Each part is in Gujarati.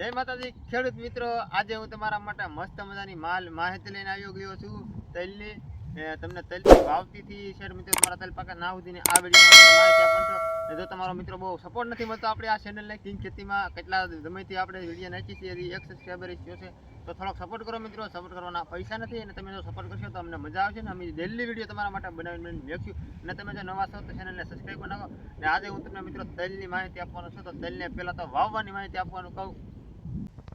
જય માતાજી. ખેડૂત મિત્રો, આજે હું તમારા માટે મસ્ત મજાની માલ માહિતી લઈને આવ્યો ગયો છું તલની. તમને તલની વાવતીથી શેર મિત્રો, તમારા તલ પાકા ના સુધીની આ વીડિયો માહિતી જો તમારો મિત્રો બહુ સપોર્ટ નથી મળતો આપણે આ ચેનલને કિંગ ખેતીમાં કેટલા ગમેથી આપણે વીડિયો નાખી છે એક સબસ્ક્રાઈબર થયો છે, તો થોડોક સપોર્ટ કરો મિત્રો. સપોર્ટ કરવાના પૈસા નથી અને તમે જો સપોર્ટ કરશો તો અમને મજા આવશે ને અમે ડેલી વીડિયો તમારા માટે બનાવીને બનાવીને અને તમે જો નવા છો તો ચેનલને સબસ્ક્રાઈબ બનાવો. અને આજે હું તમને મિત્રો તલની માહિતી આપવાનો છું. તો તલને પહેલાં તો વાવવાની માહિતી આપવાનું કહું.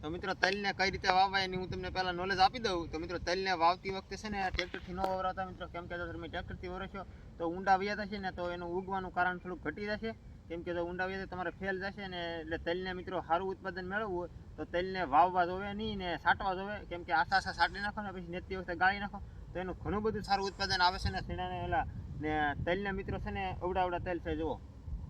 તો મિત્રો તલને કઈ રીતે વાવવાય એની હું તમને પહેલા નોલેજ આપી દઉં. તો મિત્રો તલને વાવતી વખતે છે ને ટ્રેક્ટરથી ન વવરાતા મિત્રો. કેમ કે તમે ટ્રેક્ટરથી વરસશો તો ઊંડા વ્યા થશે ને તો એનું ઉગવાનું કારણ થોડુંક ઘટી જશે. કેમ કે જો ઊંડા વ્યા તમારે ફેલ જશે ને એટલે તલને મિત્રો સારું ઉત્પાદન મેળવવું હોય, તો તલને વાવવા જોવે નહીં ને સાટવા જોવે. કેમ કે આશા આશા સાટી નાખો ને પછી નેતી વખતે ગાળી નાખો. તો એનું ઘણું બધું સારું ઉત્પાદન આવે છે ને સીણાને એલા ને તલને મિત્રો છે ને અવડા અવડા તલ છે, જુઓ.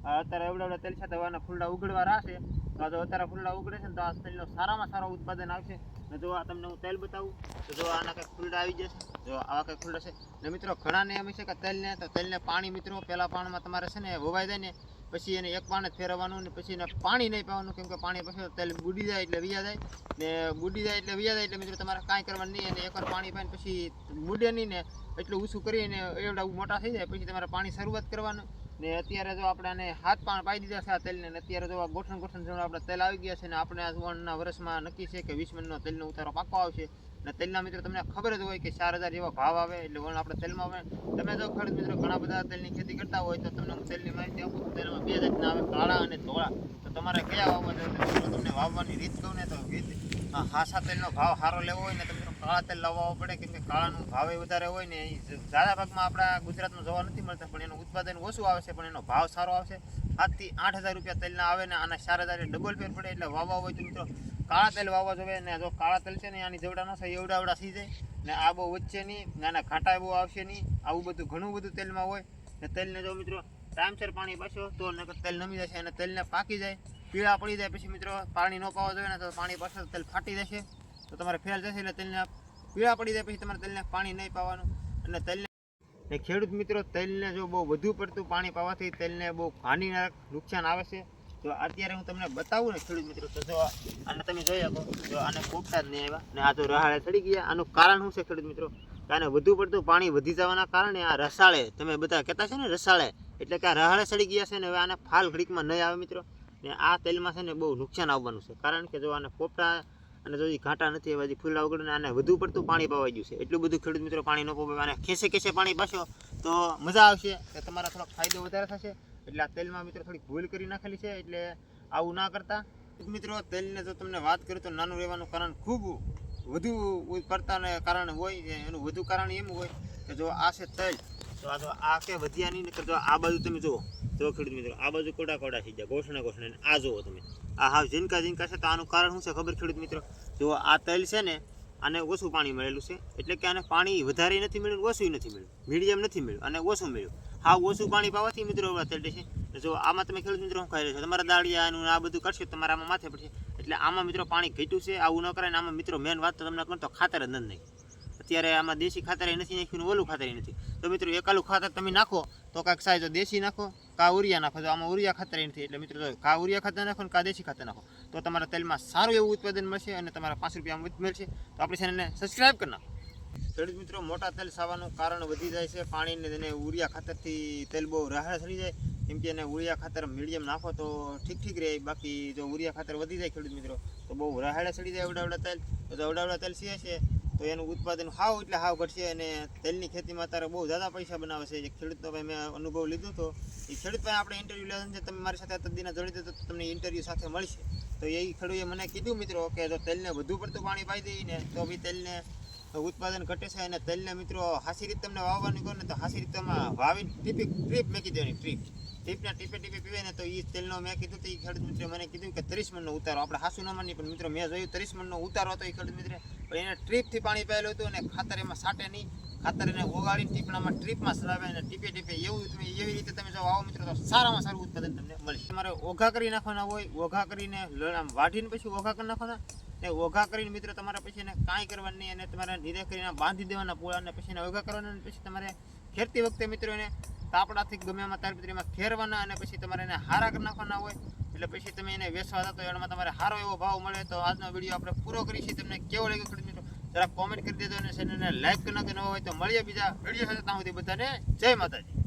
અત્યારે અવડા અવડા તેલ છે, તો એના ફૂલડા ઉગડવા તો આ તો અત્યારે ફૂલડા ઉગડે છે ને તો આ તેલનો સારામાં સારો ઉત્પાદન આવશે. ને જો આ તમને હું તેલ બતાવું, તો જો આના કંઈક ફૂલડા આવી જશે. જો આવા કંઈક ફૂલડા છે. ને મિત્રો ઘણાને એમ છે કે તેલને, તો તેલને પાણી મિત્રો પહેલાં પાણીમાં તમારે છે ને વવાઈ જાય ને, પછી એને એક પાણે ફેરવવાનું ને પછી એને પાણી નહીં પાવાનું, કેમ કે પાણી પછી તેલ બુડી જાય એટલે વિયા જાય. ને બુડી જાય એટલે વિયા જાય એટલે મિત્રો તમારે કાંઈ કરવાનું નહીં અને એકવાર પાણી પાઈને પછી બુડે નહીં ને, એટલું ઊંચું કરીને, એવડા મોટા થઈ જાય, પછી તમારે પાણી શરૂઆત કરવાનું. ને અત્યારે જો આપણે આને હાથ પાણ પાઈ દીધા છે આ તેલને અત્યારે જો ગોઠણ ગોઠણ જેવું આપણે તેલ આવી ગયા છે ને આપણે આ સુવર્ણના વર્ષમાં નક્કી છે કે વીસ મનનો તેલનો ઉતારો પાકો આવશે. ને તેલના મિત્રો તમને ખબર જ હોય કે ચાર હજાર જેવા ભાવ આવે એટલે વણ આપણે તેલમાં આવે. તમે જો ખેડૂત મિત્રો ઘણા બધા તેલની ખેતી કરતા હોય તો તમને હું તેલની માહિતી આપું તેલમાં બે જાતના આવે કાળા અને ધોળા. તો તમારે કયા વાવવા તમને વાવવાની રીત કહું ને તો રીત હાસા તેલનો ભાવ સારો લેવો હોય ને તો મિત્રો કાળા તેલ લાવવા પડે, કેમ કે કાળાનો ભાવ એ વધારે હોય ને એ ઝાડા ભાગમાં આપણા ગુજરાતમાં જોવા નથી મળતા, પણ એનું ઉત્પાદન ઓછું આવે છે, પણ એનો ભાવ સારો આવશે. સાતથી આઠ હજાર રૂપિયા તેલના આવે ને આના ચાર હજાર ડબલ ફેર પડે, એટલે વાવવા હોય તો મિત્રો કાળા તેલ વાવવા જોઈએ ને જો કાળા તેલ છે ને આની જેવડા ન થાય એવડા એવડા થઈ જાય. ને આ બહુ વચ્ચે નહીં નાના ઘાટા બહુ આવશે નહીં, આવું બધું ઘણું બધું તેલમાં હોય. ને તેલને જો મિત્રો ટાઈમસર પાણી પાછો, તો તેલ નમી જશે અને તેલને પાકી જાય. પીળા પડી જાય. પછી મિત્રો પાણી ન પાવા જોઈએ તો પાણી પાછળ તેલ ફાટી જશે. તો તમારે ફેલ જશે એટલે તેલને પીળા પડી જાય પછી તમારે તેલને પાણી નહીં પાવાનું. અને તેલને ખેડૂત મિત્રો, તેલને જો બહુ વધુ પડતું પાણી પાવાથી તેલને બહુ હાનિકારક નુકસાન આવે છે. તો અત્યારે હું તમને બતાવું ને ખેડૂત મિત્રો, તો જો આને તમે જોઈ શકો, જો આને ફૂટતા જ નહીં આવ્યા. ને આ તો રહાળે ચડી ગયા. આનું કારણ શું છે ખેડૂત મિત્રો? કારણ વધુ પડતું પાણી વધી જવાના કારણે આ રસાળે, તમે બધા કહેતા છો ને રસાળે, એટલે કે આ રહાળે ચડી ગયા છે ને હવે આને ફાલ ઘડીકમાં નહીં આવે મિત્રો. ને આ તેલમાં છે ને બહુ નુકસાન આવવાનું છે. કારણ કે જો આને પોપટા અને જો ઘાટા નથી, એવા ફૂલા ઉગડે આને વધુ પડતું પાણી પાવાઈ ગયું છે. એટલું બધું ખેડૂત મિત્રો પાણી ન પાવે અને ખેસે ખેસે પાણી પાશો તો મજા આવશે કે તમારા થોડોક ફાયદો વધારે થશે. એટલે આ તેલમાં મિત્રો થોડીક ભૂલ કરી નાખેલી છે, એટલે આવું ના કરતા. મિત્રો તેલને જો તમને વાત કરું તો નાનું રહેવાનું કારણ ખૂબ વધુ પડતાને કારણે હોય, એનું વધુ કારણ એમ હોય કે જો આ છે તેલ તો આ તો આ કે વધ્યા નહીં, નકર તો આ બાજુ તમે જુઓ. જો ખેડૂત મિત્રો, આ બાજુ કોડા કોડા થઈ ગયા, ઘોષણા ઘોષણા આ જુઓ તમે. આ હાવ ઝીનકા ઝીનકા છે, તો આનું કારણ શું છે ખબર ખેડૂત મિત્રો? જો આ તેલ છે ને, આને ઓછું પાણી મળેલું છે, એટલે કે આને પાણી વધારે નથી મળ્યું ઓછું નથી મળ્યું. મીડિયમ નથી મળ્યું, અને ઓછું મળ્યું. હાવ ઓછું પાણી પાવાથી મિત્રો તેલ છે. જો આમાં તમે ખેડૂત મિત્રો શું ખાઈ રહ્યો છો? તમારા દાળિયાનું આ બધું કરશો તમારે આમાં માથે પડશે. એટલે આમાં મિત્રો પાણી ઘટ્યું છે, આવું ન કરાય આમાં મિત્રો મેન વાત તો તમને કહું તો ખાતર જ નથી. અત્યારે આમાં દેશી ખાતર નથી નાખ્યું ઓલું ખાતર નથી. તો મિત્રો, એકાલું ખાતર તમે નાખો, તો કાંઈક સાહેબ દેશી નાખો, કા ઉરિયા નાખો. તો આમાં ઉરિયા ખાતર નથી. એટલે મિત્રો કા ઉરિયા ખાતર નાખો ને કા દેશી ખાતર નાખો, તો તમારા તેલમાં સારું એવું ઉત્પાદન મળશે અને તમારા પાંચ રૂપિયામાં મળશે. તો આપણી ચેનલને સબસ્ક્રાઈબ કરી નાખો. ખેડૂત મિત્રો, મોટા તેલ સાવાનું કારણ વધી જાય છે. પાણીને તેને ઉરિયા ખાતરથી તેલ બહુ રાહત થઈ જાય. કેમ કે એને ઉરિયા ખાતર મીડિયમ નાખો તો ઠીક ઠીક રહે. બાકી જો ઉરિયા ખાતર વધી જાય ખેડૂત મિત્રો, તો બહુ રાહડે ચડી જાય અવડાવડા તેલ. તો અવડાવડા તેલ છે તો એનું ઉત્પાદન હાવ એટલે હાવ ઘટશે અને તેલની ખેતીમાં અત્યારે બહુ જ્યાદા પૈસા બનાવે છે. જે ખેડૂતનો ભાઈ મેં અનુભવ લીધો હતો એ ખેડૂત ભાઈ આપણે ઇન્ટરવ્યૂ લેવાનું છે તમે મારી સાથે તદ્દીના જોડી દો તો તમને ઇન્ટરવ્યૂ સાથે મળશે. તો એ ખેડૂએ મને કીધું મિત્રો કે જો તેલને વધુ પડતું પાણી પાઈ દઈએ તો બી તેલને ઉત્પાદન ઘટે છે અને તેલને મિત્રો હાસી રીતે તમને વાવવાની કહો ને તો હાસી રીતે વાવી ટીપી ટ્રીપ મેકી દેવાની ટ્રીપ ટીપના ટીપે ટીપે પીવે ને તો એ તેલનો મેં કીધું તો એ ખેડૂત મિત્રો, મને કીધું કે ત્રીસ મણનો ઉતારો. આપણે હાસુ ન માની પણ મિત્રો, મેં જોયું ત્રીસ મણનો ઉતારો હતો એ ખેડૂત મિત્ર. પણ એને ટ્રીપથી પાણી પહેલું હતું અને ખાતર એમાં સાટે નહીં. ખાતર એને ઓગાળીને ટીપણામાં ટ્રીપમાં સરાવે અને ટીપે ટીપે એવું તમે એવી રીતે તમે જો આવો મિત્રો, તો સારામાં સારું ઉત્પાદન તમને મળશે. તમારે ઓઘા કરી નાખવાના હોય, ઓઘા કરીને આમ વાઢીને પછી ઓઘા કરી નાખવાના. ને ઓઘા કરીને મિત્રો તમારે પછી એને કાંઈ કરવાનું નહીં અને તમારે ધીરે કરીને બાંધી દેવાના પૂળા અને પછી એને ઓઘા કરવાના પછી તમારે ખેડતી વખતે મિત્રો એને તાપડાથી ગમે એમાં તારપત્રીમાં ખેરવાના અને પછી તમારે એને હારા કરી નાખવાના હોય, એટલે પછી તમે એને વેચવા હતા તો એમાં તમારે સારો એવો ભાવ મળે, તો આજનો વીડિયો આપણે પૂરો કરીશું તમને કેવો લાગ્યો ખેડૂત મિત્રો જરા કોમેન્ટ કરી દેજો અને ચેનલને લાઈક કરી નાખજો ન હોય તો મળીએ બીજા વીડિયો સાથે. ત્યાં સુધી બધાને જય માતાજી.